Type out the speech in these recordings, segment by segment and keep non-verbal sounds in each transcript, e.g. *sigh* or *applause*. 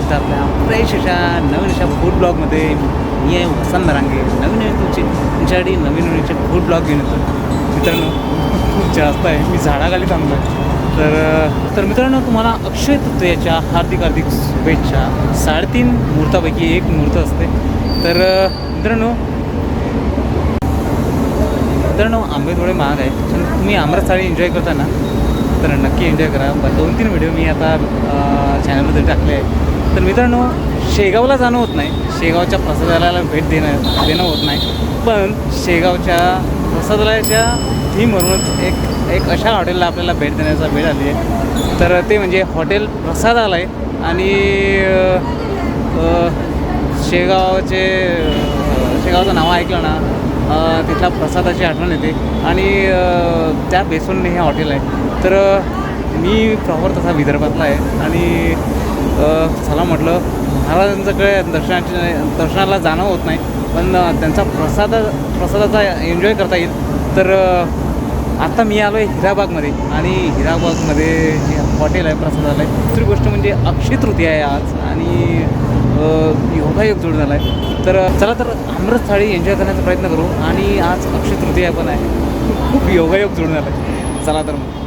तुमचं आपल्या फ्रेश अशा नवीन अशा फूड ब्लॉगमध्ये मी आहे वसंत रांगे नवीन नवीन तुमची तुमच्यासाठी नवीन नवीनचे फूड ब्लॉग घेऊन येतो मित्रांनो खूप जास्त आहे. मी झाडाखाली थांबलो आहे तर तर मित्रांनो तुम्हाला अक्षय तृतीयाच्या हार्दिक हार्दिक शुभेच्छा. साडेतीन मुहूर्तापैकी एक मुहूर्त असते. तर मित्रांनो मित्रांनो आंबे थोडे महाग आहे पण तुम्ही आमरस थाळी एन्जॉय करता ना तर नक्की एन्जॉय करा. दोन तीन व्हिडिओ मी आता चॅनलमध्ये टाकले आहे तर मित्रांनो शेगावला जाणं होत नाही. शेगावच्या प्रसादालयाला भेट देणं देणं होत नाही. पण शेगावच्या प्रसादालयाच्या थीमवरूनच एक एक अशा हॉटेलला आपल्याला भेट देण्याचा वेळ आली आहे. तर ते म्हणजे हॉटेल प्रसादालय आणि शेगावचे शेगावचं नाव ऐकलं ना तिथला प्रसादाची आठवण येते. आणि त्या बेसून हे हॉटेल आहे. तर मी प्रॉपर तसा विदर्भातला आहे. आणि चला म्हटलं महाराजांच्याकडे दर्शनाची दर्शनाला जाणं होत नाही पण त्यांचा प्रसाद प्रसादाचा एन्जॉय करता येईल. तर आत्ता मी आलो आहे हिराबागमध्ये आणि हिराबागमध्ये जे हॉटेल आहे प्रसादालय. दुसरी गोष्ट म्हणजे अक्षय तृतीया आहे आज आणि योगायोग जोड आला आहे तर चला तर अमृत थाळी एन्जॉय करण्याचा प्रयत्न करू आणि आज अक्षय तृतीया पण आहे. खूप योगायोग जोड झाला आहे चला तर मग.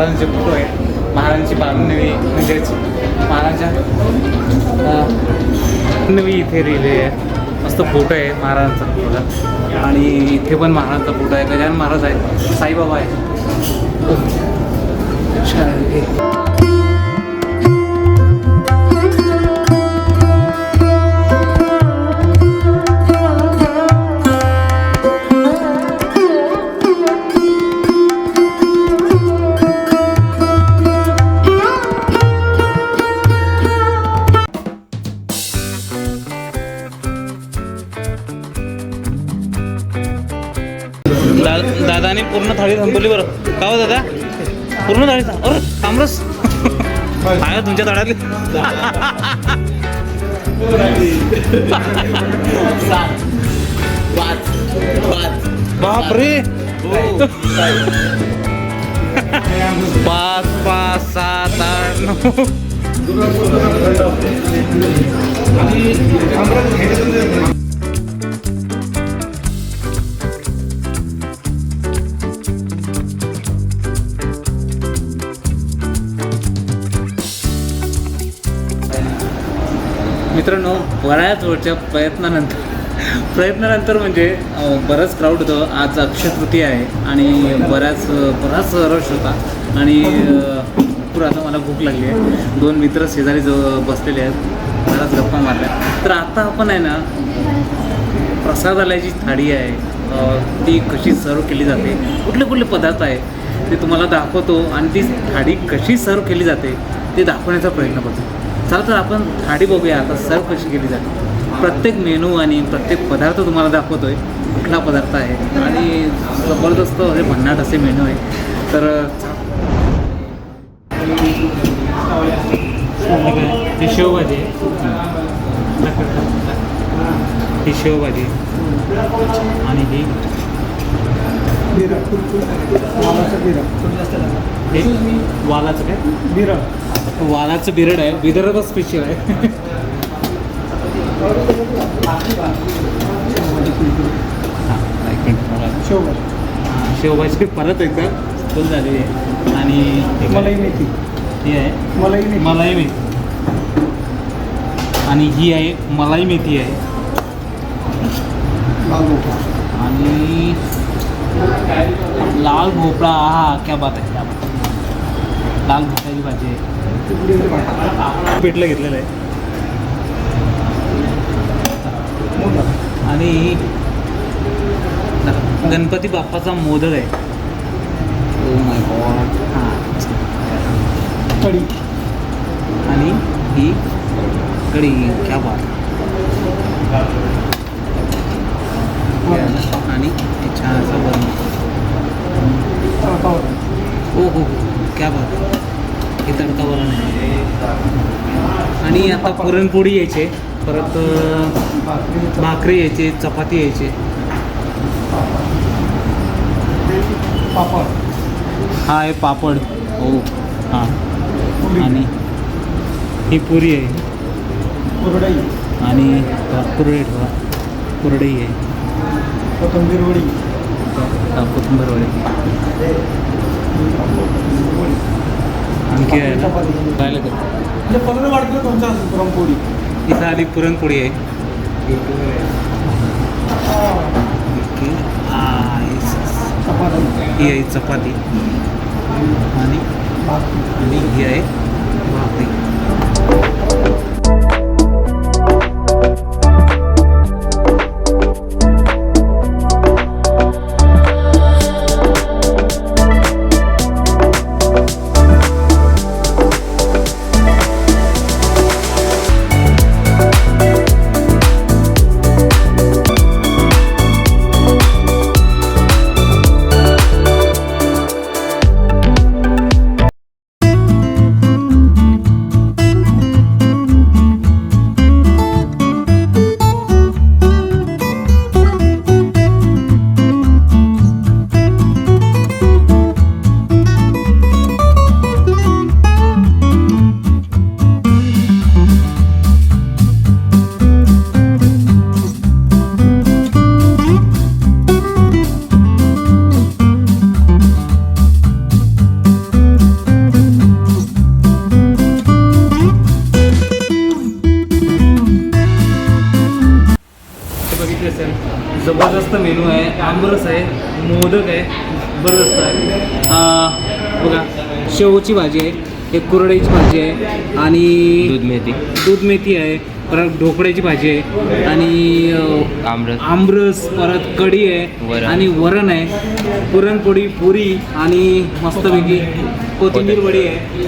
महाराजांचे फोटो आहेत. महाराजांची बांधणी म्हणजेच महाराजा नवी इथे रेल्वे आहे. मस्त फोटो आहे महाराजांचा फोटो आणि इथे पण महाराजांचा फोटो आहे. गजानन महाराज आहे साईबाबा आहे हो. पूर्ण थाळी संपवली बरं. का हो दादा? पूर्ण थाळी अरे तामरस आहे हो तुमच्या थाळ्यातली बापरे. पाच पाच सात आठ नऊ. मित्रांनो बऱ्याच वेळच्या प्रयत्नानंतर प्रयत्नानंतर म्हणजे बराच बरंच क्राऊड होतं. आज अक्षय तृतीय आहे आणि बऱ्याच बराच रश होता. आणि भरपूर आता मला भूक लागली आहे. दोन मित्र शेजारी जो बसलेले आहेत बऱ्याच गप्पा मारल्या. तर आता आपण आहे ना प्रसादालयाची थाळी आहे. ती कशी सर्व केली जाते? कुठले कुठले पदार्थ आहे ते तुम्हाला दाखवतो. आणि ती थाळी कशी सर्व केली जाते ते दाखवण्याचा प्रयत्न करतो. चला तर आपण थाळी बघूया. आता सर्व कशी केली जाते. प्रत्येक मेनू आणि प्रत्येक पदार्थ तुम्हाला दाखवतोय. कुठला पदार्थ आहे. आणि जबरदस्त असे भन्नाट असे मेनू आहे. तर ही शेवभाजी आहे. ही शेवभाजी. आणि ही बिरा वालाचं हे वालाचं काय वालाचं बिरड आहे. विदर्भात स्पेशल आहे. शेवभाजी हां, शेवभाजी परत एकदा. फुल झालेली आहे आणि हे? मलाई मेथी. ही आहे? मलाई मेथी. मलाई मेथी. आणि ही आहे मलाई मेथी आहे. आणि लाल भोपळा हा क्या बात आहे क्या बात आहे. लाल भोपळ्याची भाजी आहे. पिठलं घेतलेलं आहे. आणि गणपती बाप्पाचा मोदक आहे. ओ माय गॉड हां. कढी. आणि ही कढी क्या बात. आणि हे असा बनव तडकावर हो हो. क्या बात हे तडका वरण आहे आणि आता पुरणपोळी यायचे. परत भाकरी यायचे चपाती यायचे. पापड हा आहे पापड. हो हां. आणि ही पुरी आहे. कुरडई. आणि कुरडई ठेवा. कुरडई आहे. कोथिंबीर वडी. कोथिंबीर वडे. आणखी आहे ना. राहिलं का? म्हणजे पत्र वाटलं तुमच्या पुरणपोळी. इथं आली पुरणपोळी आहे. ही आहे चपाती. आणि ही आहे भाकरी. मोदक आहे. अं, बघा शेवची भाजी आहे एक कुरडईची भाजी आहे आणि दूध मेथी. दूध मेथी आहे परत ढोकळ्याची भाजी आहे आणि आमरस. आमरस परत कढी आहे. आणि वरण आहे. पुरणपोळी पुरी आणि मस्तपैकी कोथिंबीर वडी आहे.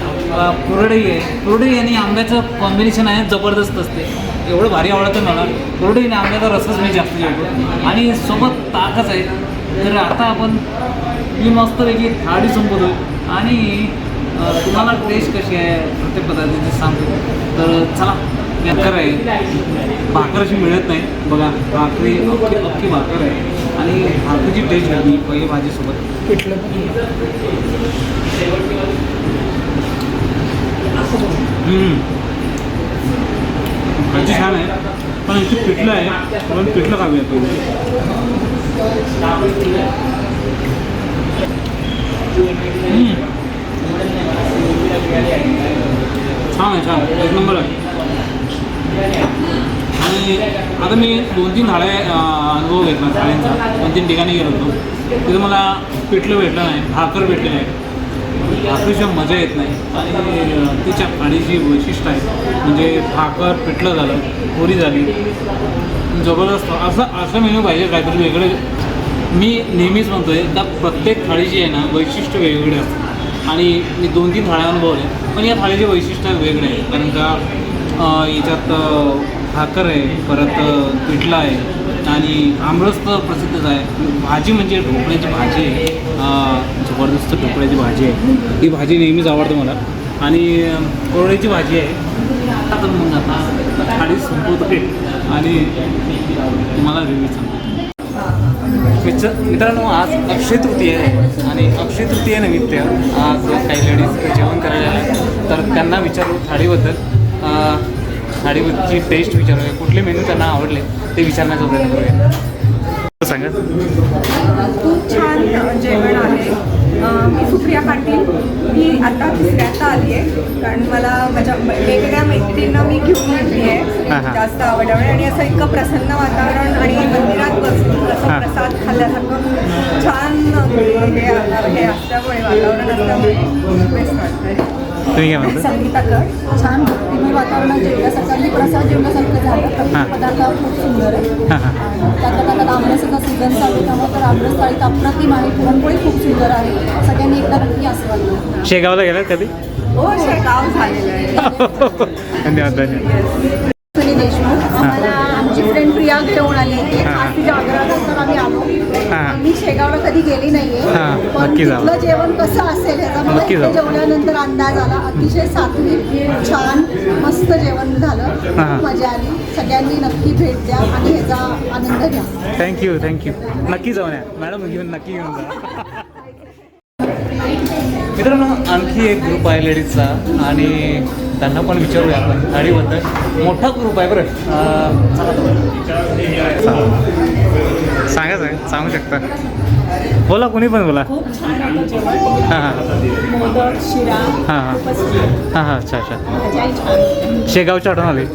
कुरडई आहे. कुरडई आणि आंब्याचं कॉम्बिनेशन आहे जबरदस्त असते. एवढं भारी आवडतं मला. कुरडई आणि आंब्याचा रसच मी जास्त जेवतो आणि सोबत ताकच आहे. तर आता आपण ही मस्तपैकी थाळी संपवतो. आणि तुम्हाला टेस्ट कशी आहे प्रत्येक पदार्थाची सांगतो. तर चला बेकार आहे भाकर अशी मिळत नाही. बघा भाकरी अख्खी अख्खी भाकर आहे. आणि भाकरीची टेस्ट घ्यावी पहिले भाजीसोबत. पिठलं. भाजी छान आहे. पण इथे पिठलं आहे. पण पिठलं पहिले हम्म. छान आहे छान एक नंबर आहे. आणि आता मी दोन तीन थाळ्या अनुभव घेतला थाळ्यांचा दोन तीन ठिकाणी गेलो होतो. तिथं मला पिठलं भेटलं नाही भाकर भेटले नाही. भाकरीच्या मजा येत नाही. आणि तिच्या थाळीची वैशिष्ट्य आहे. म्हणजे भाकर पिठलं झालं पुरी झाली. जबरदस्त. असं असं मेनू पाहिजे काहीतरी वेगळं. मी नेहमीच म्हणतोय का प्रत्येक थाळीची आहे ना वैशिष्ट्य वेगवेगळे असतं आणि मी दोन तीन थाळ्या अनुभवले पण या थाळीचे वैशिष्ट्य वेगळे आहे. कारण का याच्यात भाकर आहे परत पिठला पिठलं आहे आणि आमरस तर प्रसिद्धच आहे. भाजी म्हणजे ढोकळ्याची भाजी आहे. जबरदस्त ढोकळ्याची भाजी आहे. ही भाजी नेहमीच आवडते मला. आणि कोरड्याची भाजी आहे. आता मग आता थाळी संपवत आहे आणि तुम्हाला रिव्ह्यू सांगतो. मित्र मित्रांनो आज अक्षय तृतीय आहे आणि अक्षय तृतीयेनिमित्त आज काही लेडीज जेवण करायला आल्या तर त्यांना विचारू थाळीबद्दल. थाळीबद्दलची टेस्ट विचारूया. कुठले मेनू त्यांना आवडले ते विचारण्याचा प्रयत्न करूया. सांगा. खूप छान जेवण आहे. मी सुप्रिया पाटील. मी आता तिसऱ्यांदा आली आहे. कारण मला माझ्या वेगवेगळ्या मैत्रिणींना मी घेऊन हां, आहे. जास्त आवडल्यामुळे आणि असं इतकं प्रसन्न वातावरण आणि मंदिरात बसून असं. प्रसाद खाल्ल्यासारखं छान हे हे असल्यामुळे वातावरण असल्यामुळे बेस्ट वाटतंय. तुम्ही काय म्हणता? छान भक्तिमय वातावरणात जेवल्यासारखं आणि प्रसाद जेवल्यासारखं झालं. प्रत्येक पदार्थ खूप सुंदर आहे. हां हां. आणि त्यातल्या त्यात आमरसाचा सीझन चालू आहे त्यामुळे तर आमरस थाळी तर अप्रतिम आहे पुरणपोळी खूप सुंदर आहे. सगळ्यांनी एकदा नक्की आस्वाद शेगावला गेलात कधी? हो शेगाव झालेलं आहे. *laughs* धन्यवाद धन्यवाद. देशमुख आम्हाला आमची फ्रेंड प्रिया घेऊन आली. आज तिच्या आग्रहानंतर आम्ही आलो. मी शेगावला कधी गेली नाहीये पण. तिथलं जेवण कसं असेल ह्याचा मला जाऊ. जेवल्यानंतर अंदाज आला अतिशय सात्विक छान मस्त जेवण झालं. खूप मजा आली सगळ्यांनी नक्की भेट द्या आणि ह्याचा आनंद घ्या थँक्यू थँक्यू नक्की जाऊन या मॅडम घेऊन नक्की घेऊन जा *laughs* मित्रांनो आणखी एक ग्रुप आहे लेडीजचा आणि त्यांना पण विचारूया आपण. गाडीबद्दल. मोठा ग्रुप आहे बरं. सांगा सांगा सांगा सांगू शकता. बोला कोणी पण बोला. खूप छान होतं जेवण. हां हां. मोदक शिरा हां हां. हां हां अच्छा अच्छा. मजाही छान होती. शेगावच्या आठवण आली.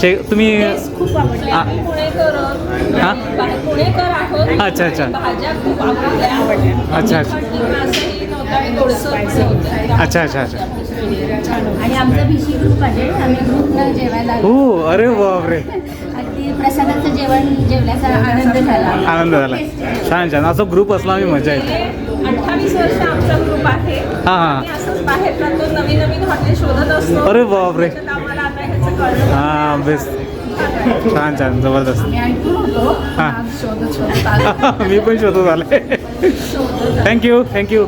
शे तुम्ही टेस्ट खूप आवडली. आ- आम्ही पुणेकर. आहोत. हां? बाहेर पुणेकर आहोत. अच्छा, अच्छा. भाज्या खूप आवडल्या. आवडल्या अच्छा, अच्छा. तिखट किंवा असंही नव्हतं आणि थोडंसं असं होतं. अच्छा अच्छा अच्छा. आणि आमचा भिशी ग्रुप आहे. आम्ही ग्रुपला जेवायला आलो. हो अरे बापरे. अगदी प्रसादाचं जेवण जेवल्याचा आनंद झाला. आनंद झाला. छान छान. असं ग्रुप असला आम्ही मजा येते. अठ्ठावीस वर्ष आमचा ग्रुप आहे. हां हां. आम्ही असंच बाहेर जातो नवीन नवीन हॉटेल शोधत असतो. अरे बापरे. त्याच्यात आम्हाला आता ह्याचं कळलं. हां बेस्ट. छान छान. जबरदस्त. मी ऐकून होतो हां. शोधत शोधत आलो. *laughs* मी पण शोधत आले. थँक्यू थँक्यू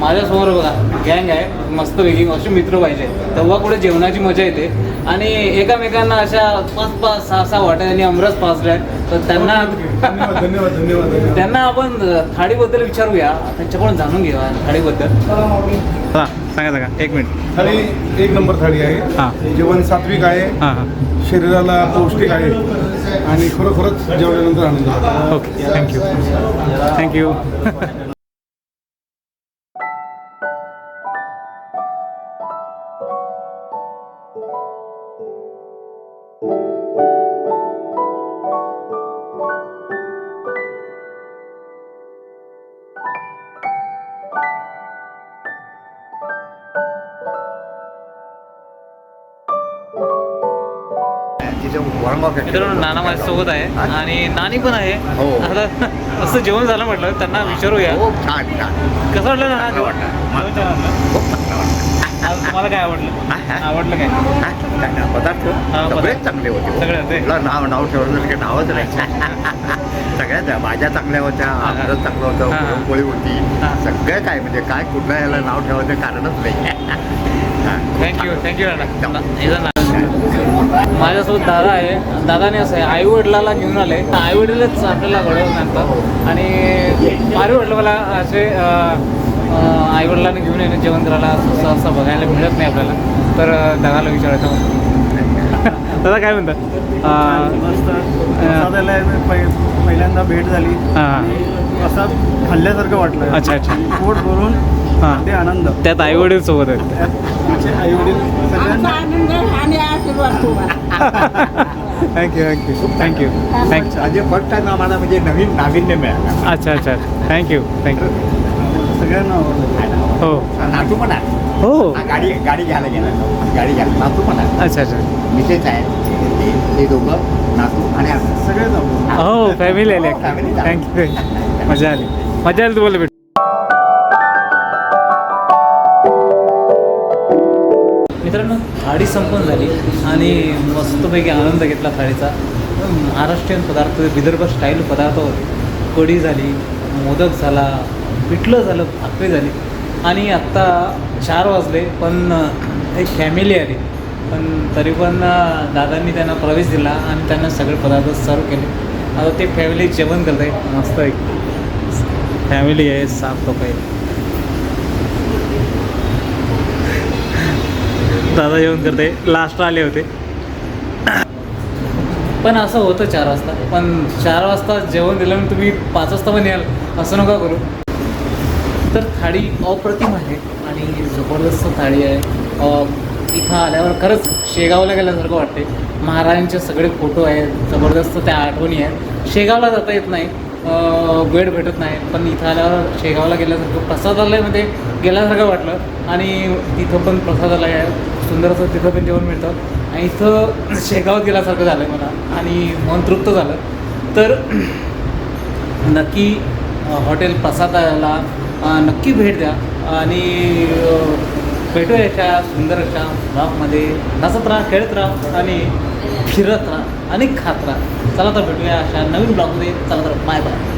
माझ्यासमोर बघा गँग आहे मस्त वेगळी असे मित्र पाहिजे. तेव्हा कुठे जेवणाची मजा येते. आणि एकामेकांना अशा पाच पाच सहा सहा वाट्याने अमरस पाचल्या तर त्यांना धन्यवाद धन्यवाद धन्यवाद धन्यवाद. त्यांना आपण थाळीबद्दल विचारूया. त्यांच्याकडून जाणून घेऊया थाळीबद्दल. हां सांगा सांगा. एक मिनिट. थाळी एक नंबर थाळी हां. आहे जेवण सात्विक आहे. हां हां. शरीराला पौष्टिक आहे. आणि खरोखरच जेवल्यानंतर आनंद होतो. ओके थँक्यू थँक्यू मित्रांनो नाना माझ्यासोबत आहे आणि नानी पण आहे हो. आता असं जेवण झालं म्हटलं त्यांना विचारूया छान छान कसं वाटलं नाना. जेवण छान वाटलं? आज तुम्हाला काय आवडलं हा, हा. आवडलं काय हा, चांगलं. पदार्थ हा, सगळेच पदार्थ. चांगले होते सगळे होते? तुला नाव नाव ठेवलं की नावच नाही सगळ्या भाज्या चांगल्या होत्या हा, हा. आमरस चांगलं होतं हा, हा. पुरणपोळी होती हा. सगळं काय म्हणजे काय कुठल्या याला नाव ठेवायचं कारणच नाही *laughs* हा. थँक्यू थँक्यू दादा याचा ना माझ्यासोबत दादा आहे. दादाने असं आहे आई वडिलाला घेऊन आले. आई वडीलच आपल्याला घडवून आणतात आणि वाटलं मला असे आई वडिलांनी घेऊन येणं जेवण करायला असं असं बघायला मिळत नाही आपल्याला. तर दादाला विचारायचं *laughs* दादा काय म्हणतात? पहिल्यांदा भेट झाली. हां प्रसाद खाल्ल्यासारखं वाटलं. अच्छा अच्छा. पोट भरून हां. ते आनंद. त्यात आई वडील सोबत आहेत. आई वडील सगळ्यांना. Thank you thank you thank you thank you म्हणजे फर्स्ट टाइम आम्हाला म्हणजे नवीन नाविन्य मिळालं. अच्छा अच्छा थँक्यू थँक्यू सगळ्यांना हो. नातू पण आहे. हो. गाडी गाडी घ्यायला गेला. गाडी घ्यायला. नातू पण आहे. अच्छा अच्छा. मिसेस आहे. ते- दोघं नातू आणि आवडलं हो फॅमिली आली. आली. थँक्यू मजा आली. मजा आली तुम्हाला भेट थाळी संपन्न झाली आणि मस्तपैकी आनंद घेतला थाळीचा महाराष्ट्रीयन पदार्थ विदर्भ स्टाईल पदार्थ होते कढी झाली मोदक झाला पिठलं झालं भाकरी झाली. आणि आत्ता चार वाजले पण एक फॅमिली आली. पण तरी पण दादांनी त्यांना प्रवेश दिला आणि त्यांना सगळे पदार्थ सर्व केले. आता ते फॅमिली जेवण करत आहे मस्त एक फॅमिली आहे साफ लोक आहे दादा जेवण करते. लास्ट आले होते. पण असं होतं चार वाजता. पण चार वाजता जेवण दिल्यानंतर तुम्ही पाच वाजता पण याल. असं नका करू. तर थाळी अप्रतिम आहे आणि जबरदस्त थाळी आहे. इथं आल्यावर खरंच शेगावला गेल्यासारखं वाटते. महाराजांचे सगळे फोटो आहेत. जबरदस्त त्या आठवणी आहेत. शेगावला जाता येत नाही. वेळ भेटत नाही. पण इथं आल्यावर शेगावला गेल्यासारखं प्रसादालयमध्ये गेल्यासारखं वाटलं. आणि तिथं पण प्रसादालय आहे. सुंदर असं तिथं पण जेवण मिळतं आणि इथं *clears throat* शेगावात गेल्यासारखं झालं मला. आणि मन तृप्त झालं. तर *clears throat* नक्की हॉटेल प्रसादाला नक्की भेट द्या. आणि भेटूया अशा सुंदर अशा ब्लॉगमध्ये नसत राहा खेळत राहा आणि फिरत राहा आणि खात राहा. चला तर भेटूया अशा नवीन ब्लॉगमध्ये चला तर बाय बाय